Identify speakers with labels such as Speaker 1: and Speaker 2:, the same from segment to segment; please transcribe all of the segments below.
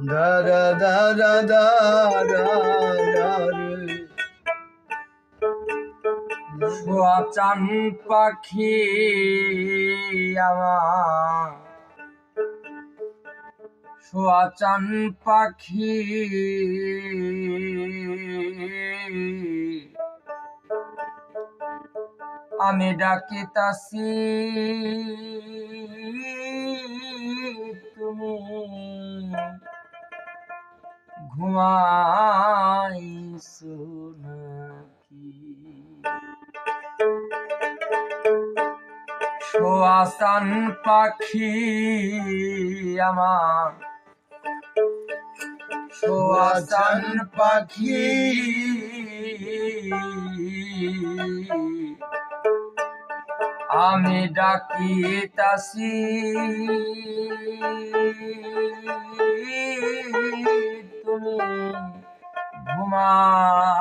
Speaker 1: দা দা দা দা দা দা দা রে।
Speaker 2: চান পাখি আমার চান পাখি আমি ডাকিতাছি ঘুমাইছো নাকি শোয়াসান পাখি আমার। শোয়াসান পাখি। আমি ডাকিতাছি। তুমি ঘুমাইছো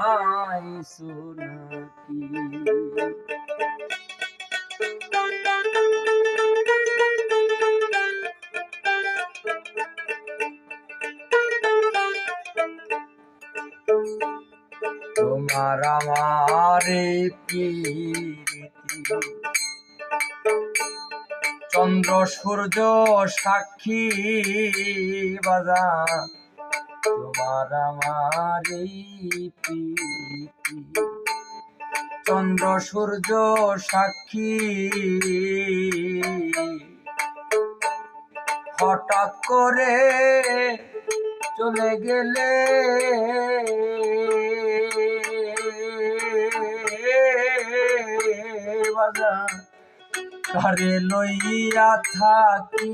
Speaker 2: নাকি তোমার আমার চন্দ্র সূর্য সাক্ষী বাজা তোমার আমার প্রীতি। চন্দ্র সূর্য সাক্ষী। হঠাৎ করে চলে গেলে বাজার। কারে লইয়া থাকি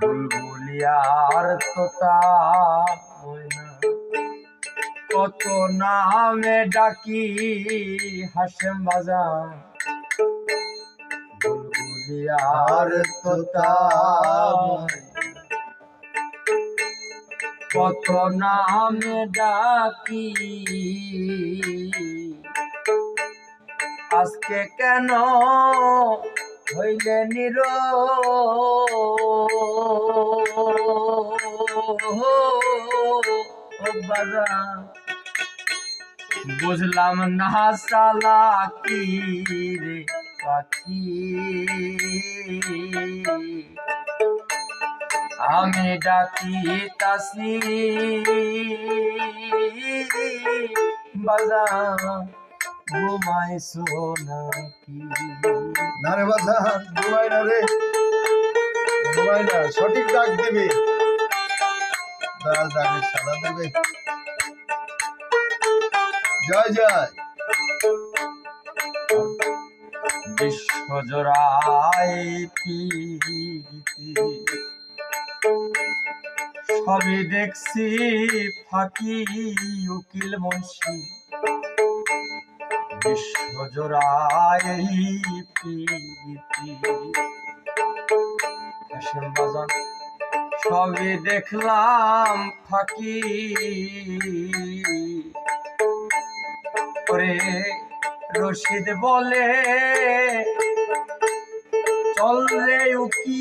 Speaker 2: বুলবুলিয়ার তোতা কত নামে ডাকি হাসেম বাজার। বুলবুলিয়ার
Speaker 1: তোতা
Speaker 2: কত নামে ডাকি আজকে কেন হইলে নির। বুঝলাম না সালা কি রে পাখি। আমি ডাকি তাসি। বাজা ঘুমাইছো নাকি
Speaker 1: না রে বাধা ঘুমাই না রে। ঘুমাই না সঠিক ডাক দেবে। লাল ডাকে সাদা দেবে। জয় জয়।
Speaker 2: বিশ্বজোড়ায় প্রীতি। সবই দেখছি ফাঁকি উকিল মুন্সি। প্রীতি। হাসেম বাজান সবই দেখলাম ফাঁকি করে রশিদ বলে চল রে উকি।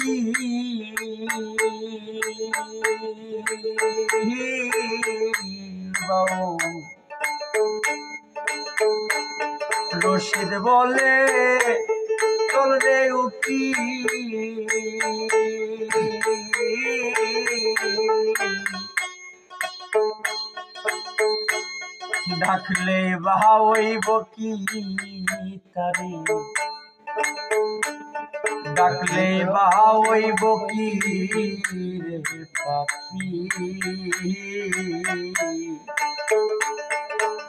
Speaker 2: বাবু রশিদ বলে চল রে উকি। ডাকলে বাহাইব কি তারে? ডাকলে বাহাইব কি পাখি?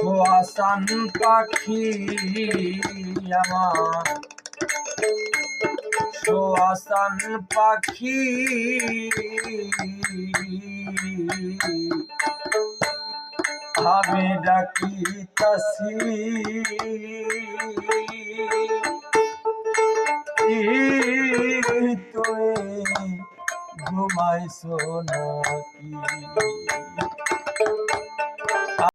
Speaker 2: সোয়াসান পাখি আমার। সোয়াসান পাখি আমি ডাকি ডাকিতাছি তুমি ঘুমাইছো নাকি?